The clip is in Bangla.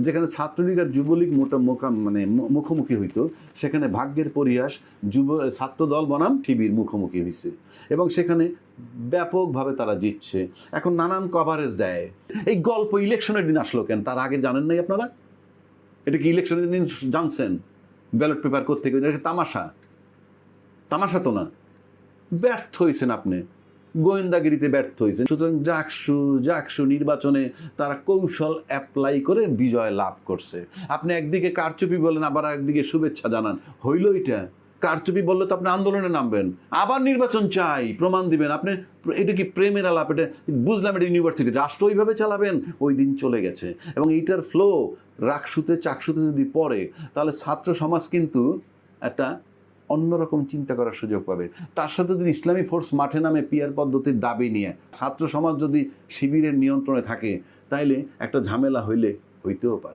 যেখানে ছাত্রলীগ আর যুবলীগ মোটা মোকা মানে মুখোমুখি হইতো, সেখানে ভাগ্যের পরিহাস, যুব ছাত্র দল বনাম শিবির মুখোমুখি হয়েছে এবং সেখানে ব্যাপকভাবে তারা জিতছে। এখন নানান কভারেজ দেয়। এই গল্প ইলেকশনের দিন আসলো কেন? তার আগে জানেন নাই আপনারা? এটা কি ইলেকশনের দিন জানছেন? ব্যালট পেপার করতে গিয়ে তামাশা? তামাশা তো না। ব্যর্থ হয়েছেন আপনি। গোয়েন্দাগিরিতে ব্যর্থ হয়েছেন। সুতরাং জাকসু জাকসু নির্বাচনে তারা কৌশল অ্যাপ্লাই করে বিজয় লাভ করছে। আপনি একদিকে কারচুপি বলেন, আবার একদিকে শুভেচ্ছা জানান। হইল এটা। কারচুপি বললে তো আপনি আন্দোলনে নামবেন। আবার নির্বাচন চাই, প্রমাণ দিবেন। আপনি এটা কি প্রেমের আলাপ? এটা বুঝলাম এটা ইউনিভার্সিটি রাষ্ট্র ওইভাবে চালাবেন, ওই দিন চলে গেছে। এবং এইটার ফ্লো রাকসুতে, চাকসুতে যদি পড়ে, তাহলে ছাত্র সমাজ কিন্তু একটা অন্যরকম চিন্তা করার সুযোগ পাবে। তার সাথে যদি ইসলামী ফোর্স মাঠে নামে পিয়ার পদ্ধতির দাবি নিয়ে, ছাত্র সমাজ যদি শিবিরের নিয়ন্ত্রণে থাকে, তাইলে একটা ঝামেলা হইলে হইতেও পারে।